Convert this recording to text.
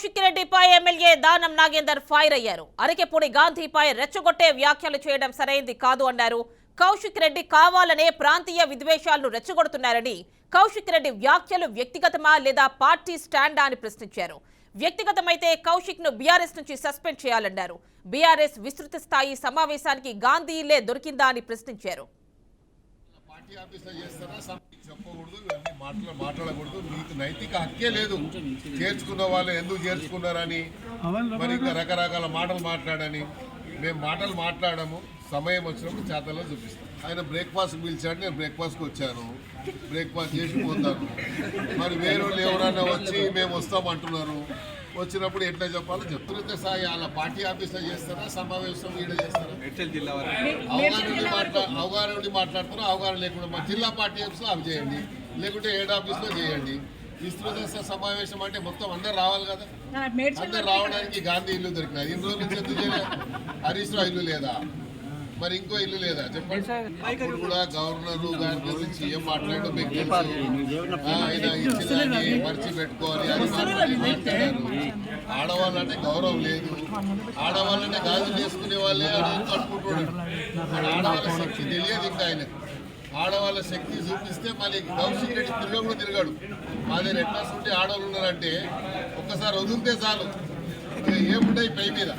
కౌశిక్ రెడ్డిపై MLA Danam Nagender fire అయ్యారు. అరకెపూడి గాంధీపై రెచ్చగొట్టే వ్యాఖ్యలు చేయడం సరైంది కాదు అన్నారు. కౌశిక్ రెడ్డి కావాలనే ప్రాంతీయ విద్వేషాలను రెచ్చగొడుతున్నారని కౌశిక్ రెడ్డి వ్యాఖ్యలు వ్యక్తిగతమా లేదా పార్టీ స్టాండా అని ప్రశ్నించారు. వ్యక్తిగతమైతే కౌశిక్ను బీఆర్ఎస్ నుంచి సస్పెండ్ చేయాలన్నారు. బీఆర్ఎస్ విస్తృత స్థాయి సమావేశానికి గాంధీలే దొరికిందా అని ప్రశ్నించారు. పార్టీ ఆఫీస్లో చేస్తారా? చెప్పకూడదు ఇవన్నీ మాట్లా మాట్లాడకూడదు. మీకు నైతిక హక్కే లేదు. చేర్చుకున్న వాళ్ళు ఎందుకు చేర్చుకున్నారని? మరి ఇంకా రకరకాల మాటలు మాట్లాడని. మేము మాటలు మాట్లాడము సమయం వచ్చినప్పుడు చేతల్లో చూపిస్తాం. ఆయన బ్రేక్ఫాస్ట్ పిలిచాడు నేను బ్రేక్ఫాస్ట్కి వచ్చాను. బ్రేక్ఫాస్ట్ చేసి పోతాను. మరి వేరే వాళ్ళు ఎవరైనా వచ్చి మేము వస్తాం అంటున్నారు. వచ్చినప్పుడు ఎట్లా చెప్పాలో చెప్తున్నతే సాయి వాళ్ళ పార్టీ ఆఫీస్లో చేస్తారా సమావేశం ఈడ చేస్తారా? మేడ్చల్ జిల్లా వారు అవగాహన మాట్లా అవగాహన ఉండి మాట్లాడుతున్నారు. అవగాహన లేకుండా మా జిల్లా పార్టీ ఆఫీస్లో అవి చేయండి. లేకుంటే హెడ్ ఆఫీస్లో చేయండి. విస్తృత సమావేశం అంటే మొత్తం అందరు రావాలి కదా. అందరు రావడానికి గాంధీ ఇల్లు దొరికినది ఇన్ని రోజుల నుంచి ఎందుకు హరీష్ రావు ఇల్లు లేదా? మరి ఇంకో ఇల్లు లేదా? చెప్పండి. అప్పుడు కూడా గవర్నర్ గారి గురించి ఏం మాట్లాడో మీకు తెలుసు మర్చి పెట్టుకోవాలి ఆడవాళ్ళంటే గౌరవం లేదు. ఆడవాళ్ళంటే గాజులు వేసుకునే వాళ్ళే అని అనుకుంటున్నాడు. ఆడవాళ్ళ శక్తి తెలియదు ఇంకా ఆయనకు. ఆడవాళ్ళ శక్తి చూపిస్తే మళ్ళీ కౌశిక్ రెడ్డి తిరగ కూడా తిరగాడు. మా దగ్గర ఎట్లా ఉంటే ఆడవాళ్ళు ఉన్నారంటే ఒక్కసారి వదిలితే చాలు. ఏముంటాయి పై మీద.